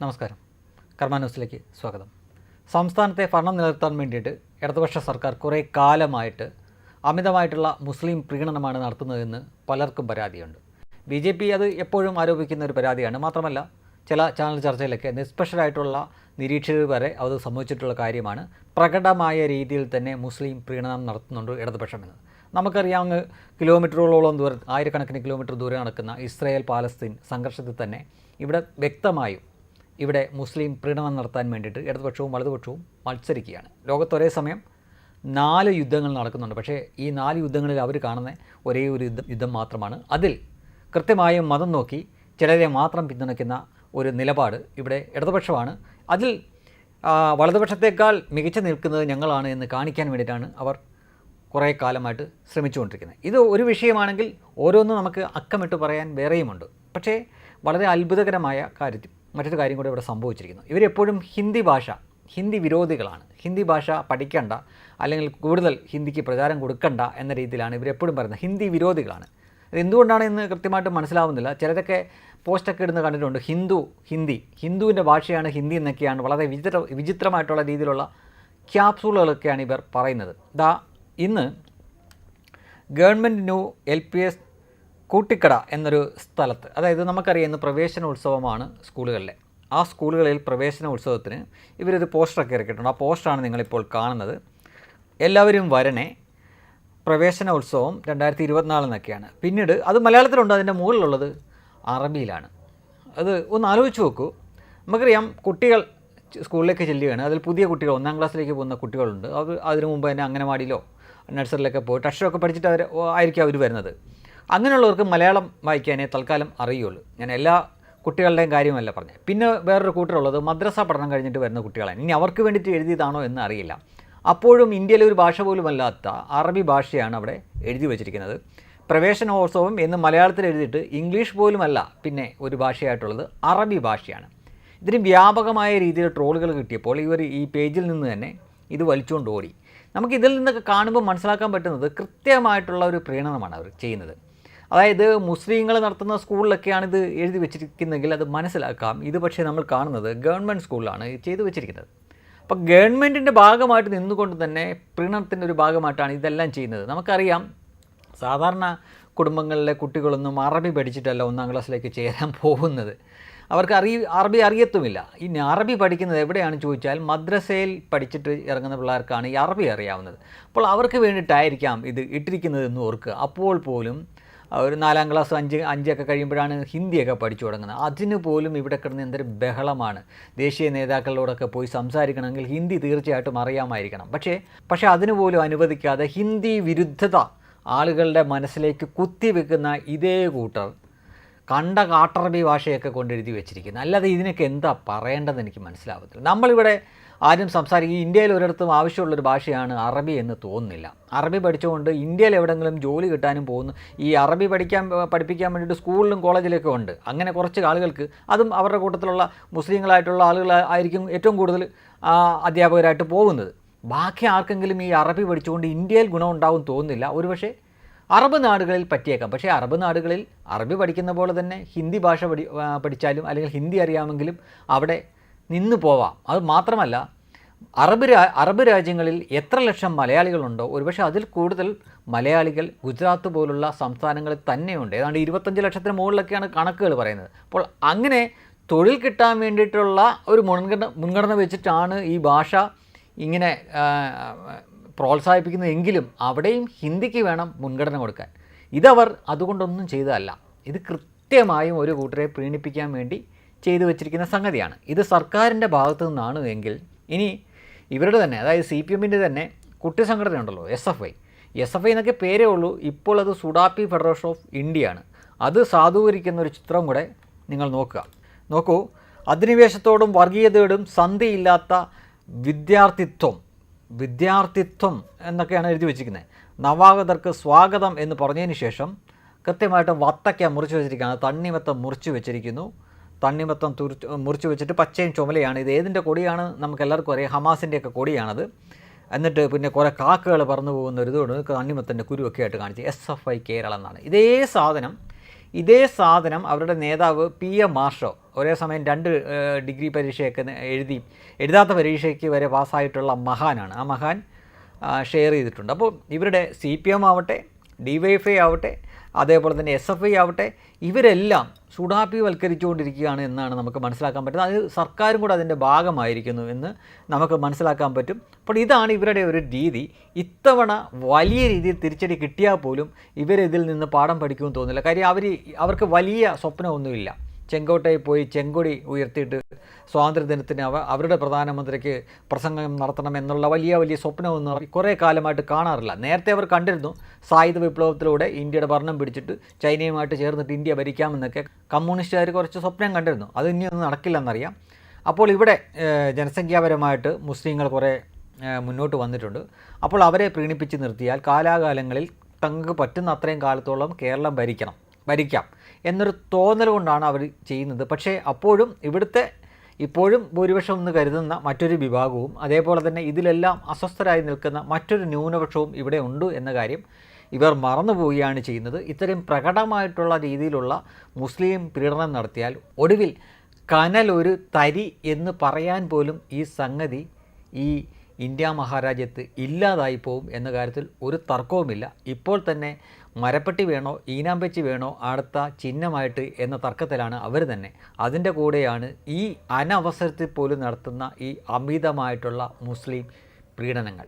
നമസ്കാരം. കർമ്മ ന്യൂസിലേക്ക് സ്വാഗതം. സംസ്ഥാനത്തെ ഭരണം നിലനിർത്താൻ വേണ്ടിയിട്ട് ഇടതുപക്ഷ സർക്കാർ കുറേ കാലമായിട്ട് അമിതമായിട്ടുള്ള മുസ്ലിം പ്രീണനമാണ് നടത്തുന്നതെന്ന് പലർക്കും പരാതിയുണ്ട്. ബി ജെ പി അത് എപ്പോഴും ആരോപിക്കുന്ന ഒരു പരാതിയാണ്. മാത്രമല്ല ചില ചാനൽ ചർച്ചയിലൊക്കെ നിഷ്പക്ഷരായിട്ടുള്ള നിരീക്ഷകർ വരെ അത് സംഭവിച്ചിട്ടുള്ള കാര്യമാണ്. പ്രകടമായ രീതിയിൽ തന്നെ മുസ്ലിം പ്രീണനം നടത്തുന്നുണ്ട് ഇടതുപക്ഷം എന്ന് നമുക്കറിയാം അങ്ങ് കിലോമീറ്ററുകളോളം ദൂരം ആയിരക്കണക്കിന് കിലോമീറ്റർ ദൂരെ നടക്കുന്ന ഇസ്രായേൽ പാലസ്തീൻ സംഘർഷത്തിൽ തന്നെ ഇവിടെ വ്യക്തമായും ഇവിടെ മുസ്ലിം പ്രീണനം നടത്താൻ വേണ്ടിയിട്ട് ഇടതുപക്ഷവും വലതുപക്ഷവും മത്സരിക്കുകയാണ്. ലോകത്ത് ഒരേ സമയം നാല് യുദ്ധങ്ങൾ നടക്കുന്നുണ്ട്. പക്ഷേ ഈ നാല് യുദ്ധങ്ങളിൽ അവർ കാണുന്ന ഒരേ ഒരു യുദ്ധം യുദ്ധം മാത്രമാണ്. അതിൽ കൃത്യമായും മതം നോക്കി ചിലരെ മാത്രം പിന്തുണയ്ക്കുന്ന ഒരു നിലപാട് ഇവിടെ ഇടതുപക്ഷമാണ്. അതിൽ വലതുപക്ഷത്തേക്കാൾ മികച്ചു നിൽക്കുന്നത് ഞങ്ങളാണ് എന്ന് കാണിക്കാൻ വേണ്ടിയിട്ടാണ് അവർ കുറേ കാലമായിട്ട് ശ്രമിച്ചുകൊണ്ടിരിക്കുന്നത്. ഇത് ഒരു വിഷയമാണെങ്കിൽ ഓരോന്നും നമുക്ക് അക്കമിട്ട് പറയാൻ വേറെയുമുണ്ട്. പക്ഷേ വളരെ അത്ഭുതകരമായ കാര്യത്തിൽ മറ്റൊരു കാര്യം കൂടി ഇവിടെ സംഭവിച്ചിരിക്കുന്നു. ഇവരെപ്പോഴും ഹിന്ദി ഭാഷ ഹിന്ദി വിരോധികളാണ്. ഹിന്ദി ഭാഷ പഠിക്കണ്ട അല്ലെങ്കിൽ കൂടുതൽ ഹിന്ദിക്ക് പ്രചാരം കൊടുക്കണ്ട എന്ന രീതിയിലാണ് ഇവരെപ്പോഴും പറയുന്നത്. ഹിന്ദി വിരോധികളാണ്. അത് എന്തുകൊണ്ടാണ് എന്ന് കൃത്യമായിട്ട് മനസ്സിലാവുന്നില്ല. ചിലതൊക്കെ പോസ്റ്റൊക്കെ ഇടുന്ന കണ്ടിട്ടുണ്ട്. ഹിന്ദു ഹിന്ദി ഹിന്ദുവിന്റെ ഭാഷയാണ് ഹിന്ദി എന്നൊക്കെയാണ് വളരെ വിചിത്ര വിചിത്രമായിട്ടുള്ള രീതിയിലുള്ള ക്യാപ്സൂളുകളൊക്കെയാണ് ഇവർ പറയുന്നത്. ദാ ഇന്ന് government new L P S Koottikkada എന്നൊരു സ്ഥലത്ത് അതായത് നമുക്കറിയാം ഇന്ന് പ്രവേശനോത്സവമാണ് സ്കൂളുകളിലെ. ആ സ്കൂളുകളിൽ പ്രവേശന ഉത്സവത്തിന് ഇവരൊരു പോസ്റ്ററൊക്കെ ഇറക്കിയിട്ടുണ്ട്. ആ പോസ്റ്ററാണ് നിങ്ങളിപ്പോൾ കാണുന്നത്. എല്ലാവരും വരണേ. പ്രവേശനോത്സവം രണ്ടായിരത്തി ഇരുപത്തിനാലെന്നൊക്കെയാണ് പിന്നീട് അത് മലയാളത്തിലുണ്ട് അതിന്റെ മുകളിലുള്ളത് അറബിയിലാണ്. അത് ഒന്ന് ആലോചിച്ച് നോക്കൂ. നമുക്കറിയാം കുട്ടികൾ സ്കൂളിലേക്ക് ചെല്ലുകയാണ്. അതിൽ പുതിയ കുട്ടികൾ ഒന്നാം ക്ലാസ്സിലേക്ക് പോകുന്ന കുട്ടികളുണ്ട്. അത് അതിനു മുമ്പ് തന്നെ അംഗനവാടിയിലോ നഴ്സറിയിലൊക്കെ പോയി അക്ഷരമൊക്കെ പഠിച്ചിട്ട് അവർ ആയിരിക്കും അവർ വരുന്നത്. അങ്ങനെയുള്ളവർക്ക് മലയാളം വായിക്കാനേ തൽക്കാലം അറിയുള്ളൂ. ഞാൻ എല്ലാ കുട്ടികളുടെയും കാര്യമല്ല പറഞ്ഞത്. പിന്നെ വേറൊരു കൂട്ടരുള്ളത് മദ്രസ പഠനം കഴിഞ്ഞിട്ട് വരുന്ന കുട്ടികളാണ്. ഇനി അവർക്ക് വേണ്ടിയിട്ട് എഴുതിയതാണോ എന്ന് അറിയില്ല. അപ്പോഴും ഇന്ത്യയിലെ ഒരു ഭാഷ പോലും അല്ലാത്ത അറബി ഭാഷയാണ് അവിടെ എഴുതി വച്ചിരിക്കുന്നത്. പ്രവേശനോത്സവം എന്ന് മലയാളത്തിൽ എഴുതിയിട്ട് ഇംഗ്ലീഷ് പോലുമല്ല പിന്നെ ഒരു ഭാഷയായിട്ടുള്ളത് അറബി ഭാഷയാണ്. ഇതിന് വ്യാപകമായ രീതിയിൽ ട്രോളുകൾ കിട്ടിയപ്പോൾ ഇവർ ഈ പേജിൽ നിന്ന് തന്നെ ഇത് വലിച്ചുകൊണ്ട് ഓടി. നമുക്ക് ഇതിൽ നിന്നൊക്കെ കാണുമ്പോൾ മനസ്സിലാക്കാൻ പറ്റുന്നത് കൃത്യമായിട്ടുള്ള ഒരു പ്രീണനമാണ് അവർ ചെയ്യുന്നത്. അതായത് മുസ്ലിങ്ങൾ നടത്തുന്ന സ്കൂളിലൊക്കെയാണ് ഇത് എഴുതി വെച്ചിരിക്കുന്നതെങ്കിൽ അത് മനസ്സിലാക്കാം. ഇത് പക്ഷേ നമ്മൾ കാണുന്നത് ഗവൺമെന്റ് സ്കൂളിലാണ് ചെയ്തു വെച്ചിരിക്കുന്നത്. അപ്പോൾ ഗവൺമെന്റിന്റെ ഭാഗമായിട്ട് നിന്നുകൊണ്ട് തന്നെ പ്രീണനത്തിന്റെ ഒരു ഭാഗമായിട്ടാണ് ഇതെല്ലാം ചെയ്യുന്നത്. നമുക്കറിയാം സാധാരണ കുടുംബങ്ങളിലെ കുട്ടികളൊന്നും അറബി പഠിച്ചിട്ടല്ല ഒന്നാം ക്ലാസ്സിലേക്ക് ചേരാൻ പോകുന്നത്. അവർക്ക് അറി അറബി അറിയത്തുമില്ല. ഇനി അറബി പഠിക്കുന്നത് എവിടെയാണ് ചോദിച്ചാൽ മദ്രസയിൽ പഠിച്ചിട്ട് ഇറങ്ങുന്ന പിള്ളേർക്കാണ് ഈ അറബി അറിയാവുന്നത്. അപ്പോൾ അവർക്ക് വേണ്ടിയിട്ടായിരിക്കാം ഇത് ഇട്ടിരിക്കുന്നതെന്ന് ഓർക്കുക. അപ്പോൾ പോലും ഒരു നാലാം ക്ലാസ് അഞ്ച് അഞ്ചൊക്കെ കഴിയുമ്പോഴാണ് ഹിന്ദിയൊക്കെ പഠിച്ചു തുടങ്ങുന്നത്. അതിന് പോലും ഇവിടെ കിടന്ന് എന്തൊരു ബഹളമാണ്. ദേശീയ നേതാക്കളോടൊക്കെ പോയി സംസാരിക്കണമെങ്കിൽ ഹിന്ദി തീർച്ചയായിട്ടും അറിയാമായിരിക്കണം. പക്ഷേ പക്ഷേ അതിനുപോലും അനുവദിക്കാതെ ഹിന്ദി വിരുദ്ധത ആളുകളുടെ മനസ്സിലേക്ക് കുത്തിവെക്കുന്ന ഇതേ കൂട്ടർ കണ്ട കാട്ടറബി ഭാഷയൊക്കെ കൊണ്ട് എഴുതി വെച്ചിരിക്കുന്നത് അല്ലാതെ ഇതിനൊക്കെ എന്താ പറയേണ്ടതെന്ന് എനിക്ക് മനസ്സിലാവത്തില്ല. നമ്മളിവിടെ ആരും സംസാരിക്കും. ഇന്ത്യയിൽ ഒരിടത്തും ആവശ്യമുള്ളൊരു ഭാഷയാണ് അറബി എന്ന് തോന്നുന്നില്ല. അറബി പഠിച്ചുകൊണ്ട് ഇന്ത്യയിൽ എവിടെയെങ്കിലും ജോലി കിട്ടാനും പോകുന്നു. ഈ അറബി പഠിക്കാൻ പഠിപ്പിക്കാൻ വേണ്ടിയിട്ട് സ്കൂളിലും കോളേജിലൊക്കെ ഉണ്ട്. അങ്ങനെ കുറച്ച് ആളുകൾക്ക് അതും അവരുടെ കൂട്ടത്തിലുള്ള മുസ്ലിങ്ങളായിട്ടുള്ള ആളുകൾ ആയിരിക്കും ഏറ്റവും കൂടുതൽ അധ്യാപകരായിട്ട് പോകുന്നത്. ബാക്കി ആർക്കെങ്കിലും ഈ അറബി പഠിച്ചുകൊണ്ട് ഇന്ത്യയിൽ ഗുണമുണ്ടാവും തോന്നുന്നില്ല. ഒരുപക്ഷെ അറബ് നാടുകളിൽ പറ്റിയേക്കാം. പക്ഷേ അറബ് നാടുകളിൽ അറബി പഠിക്കുന്ന പോലെ തന്നെ ഹിന്ദി ഭാഷ പഠി പഠിച്ചാലും അല്ലെങ്കിൽ ഹിന്ദി അറിയാമെങ്കിലും അവിടെ നിന്ന് പോവാം. അത് മാത്രമല്ല അറബ് രാ അറബ് രാജ്യങ്ങളിൽ എത്ര ലക്ഷം മലയാളികളുണ്ടോ ഒരുപക്ഷെ അതിൽ കൂടുതൽ മലയാളികൾ ഗുജറാത്ത് പോലുള്ള സംസ്ഥാനങ്ങളിൽ തന്നെയുണ്ട്. ഏതാണ്ട് ഇരുപത്തഞ്ച് ലക്ഷത്തിന് മുകളിലൊക്കെയാണ് കണക്കുകൾ പറയുന്നത്. അപ്പോൾ അങ്ങനെ തൊഴിൽ കിട്ടാൻ വേണ്ടിയിട്ടുള്ള ഒരു മുൻഗണന മുൻഗണന വെച്ചിട്ടാണ് ഈ ഭാഷ ഇങ്ങനെ ആ, പ്രോത്സാഹിപ്പിക്കുന്നതെങ്കിലും അവിടെയും ഹിന്ദിക്ക് വേണം മുൻഗണന കൊടുക്കാൻ. ഇതവർ അതുകൊണ്ടൊന്നും ചെയ്തതല്ല. ഇത് കൃത്യമായും ഒരു കൂട്ടരെ പ്രീണിപ്പിക്കാൻ വേണ്ടി ചെയ്തു വച്ചിരിക്കുന്ന സംഗതിയാണ്. ഇത് സർക്കാരിന്റെ ഭാഗത്തു നിന്നാണ് എങ്കിൽ ഇനി ഇവരുടെ തന്നെ അതായത് സി പി എമ്മിന്റെ തന്നെ കുട്ടി സംഘടന ഉണ്ടല്ലോ S F I. S F I എന്നൊക്കെ പേരേ ഉള്ളൂ ഇപ്പോൾ അത് സുഡാപ്പി ഫെഡറേഷൻ ഓഫ് ഇന്ത്യ ആണ് അത് സാധൂകരിക്കുന്ന ഒരു ചിത്രം കൂടെ നിങ്ങൾ നോക്കുക. നോക്കൂ അധിനിവേശത്തോടും വർഗീയതയോടും സന്ധിയില്ലാത്ത വിദ്യാർത്ഥിത്വം. വിദ്യാർത്ഥിത്വം എന്നൊക്കെയാണ് എഴുതി വെച്ചിരിക്കുന്നത്. നവാഗതർക്ക് സ്വാഗതം എന്ന് പറഞ്ഞതിന് ശേഷം കൃത്യമായിട്ട് വത്തയ്ക്ക മുറിച്ച് വെച്ചിരിക്കുകയാണ്. തണ്ണിമത്തം മുറിച്ച് വെച്ചിരിക്കുന്നു. തണ്ണിമത്തം തുറിച്ച് മുറിച്ച് വെച്ചിട്ട് പച്ചയും ചുമലയാണ് ഇത് ഏതിന്റെ കൊടിയാണ്? നമുക്ക് എല്ലാവർക്കും അറിയാം. ഹമാസിന്റെയൊക്കെ കൊടിയാണത്. എന്നിട്ട് പിന്നെ കുറേ കാക്കകൾ പറന്നു പോകുന്ന ഒരു ഇതുകൊണ്ട് തണ്ണിമത്തന്റെ കുരുവൊക്കെ ആയിട്ട് കാണിച്ച് എസ് എഫ് ഐ കേരളം എന്നാണ്. ഇതേ സാധനം ഇതേ സാധനം അവരുടെ നേതാവ് പി എം മാർഷോ ഒരേ സമയം രണ്ട് ഡിഗ്രി പരീക്ഷയൊക്കെ എഴുതി എഴുതാത്ത പരീക്ഷയ്ക്ക് വരെ പാസ്സായിട്ടുള്ള മഹാനാണ്. ആ മഹാൻ ഷെയർ ചെയ്തിട്ടുണ്ട്. അപ്പോൾ ഇവരുടെ സി പി എം ആവട്ടെ ഡി വൈ എഫ് ഐ ആവട്ടെ അതേപോലെ തന്നെ എസ് എഫ് ഐ ആവട്ടെ ഇവരെല്ലാം സുഡാപ്പി വൽക്കരിച്ചുകൊണ്ടിരിക്കുകയാണ് എന്നാണ് നമുക്ക് മനസ്സിലാക്കാൻ പറ്റുന്നത്. അത് സർക്കാരും കൂടെ അതിന്റെ ഭാഗമായിരിക്കുന്നു എന്ന് നമുക്ക് മനസ്സിലാക്കാൻ പറ്റും. അപ്പോൾ ഇതാണ് ഇവരുടെ ഒരു രീതി. ഇത്തവണ വലിയ രീതിയിൽ തിരിച്ചടി കിട്ടിയാൽ പോലും ഇവരിതിൽ നിന്ന് പാഠം പഠിക്കുമെന്ന് തോന്നുന്നില്ല. കാര്യം അവർ അവർക്ക് വലിയ സ്വപ്നമൊന്നുമില്ല. ചെങ്കോട്ടയിൽ പോയി ചെങ്കൊടി ഉയർത്തിയിട്ട് സ്വാതന്ത്ര്യദിനത്തിന് അവ അവരുടെ പ്രധാനമന്ത്രിക്ക് പ്രസംഗം നടത്തണം എന്നുള്ള വലിയ വലിയ സ്വപ്നമൊന്നും കുറേ കാലമായിട്ട് കാണാറില്ല. നേരത്തെ അവർ കണ്ടിരുന്നു സായുധ വിപ്ലവത്തിലൂടെ ഇന്ത്യയുടെ ഭരണം പിടിച്ചിട്ട് ചൈനയുമായിട്ട് ചേർന്നിട്ട് ഇന്ത്യ ഭരിക്കാമെന്നൊക്കെ കമ്മ്യൂണിസ്റ്റുകാർ കുറച്ച് സ്വപ്നം കണ്ടിരുന്നു. അത് ഇനിയൊന്നും നടക്കില്ലെന്നറിയാം. അപ്പോൾ ഇവിടെ ജനസംഖ്യാപരമായിട്ട് മുസ്ലിങ്ങൾ കുറേ മുന്നോട്ട് വന്നിട്ടുണ്ട്. അപ്പോൾ അവരെ പ്രീണിപ്പിച്ച് നിർത്തിയാൽ കാലാകാലങ്ങളിൽ തങ്ങൾക്ക് പറ്റുന്ന അത്രയും കാലത്തോളം കേരളം ഭരിക്കണം. ഭരിക്കാം എന്നൊരു തോന്നൽ കൊണ്ടാണ് അവർ ചെയ്യുന്നത്. പക്ഷേ അപ്പോഴും ഇവിടുത്തെ ഇപ്പോഴും ഭൂരിപക്ഷം എന്ന് കരുതുന്ന മറ്റൊരു വിഭാഗവും അതേപോലെ തന്നെ ഇതിലെല്ലാം അസ്വസ്ഥരായി നിൽക്കുന്ന മറ്റൊരു ന്യൂനപക്ഷവും ഇവിടെ ഉണ്ട് എന്ന കാര്യം ഇവർ മറന്നു പോവുകയാണ് ചെയ്യുന്നത്. ഇത്തരം പ്രകടമായിട്ടുള്ള രീതിയിലുള്ള മുസ്ലിം പീഡനം നടത്തിയാൽ ഒടുവിൽ കനൽ ഒരു തരി എന്ന് പറയാൻ പോലും ഈ സംഗതി ഈ ഇന്ത്യ മഹാരാജ്യത്ത് ഇല്ലാതായി പോവും എന്ന കാര്യത്തിൽ ഒരു തർക്കവുമില്ല. ഇപ്പോൾ തന്നെ മരപ്പെട്ടി വേണോ ഈനാമ്പച്ചി വേണോ അടുത്ത ചിഹ്നമായിട്ട് എന്ന തർക്കത്തിലാണ് അവർ തന്നെ. അതിന്റെ കൂടെയാണ് ഈ അനവസരത്തിൽ പോലും നടത്തുന്ന ഈ അമിതമായിട്ടുള്ള മുസ്ലിം പീഡനങ്ങൾ.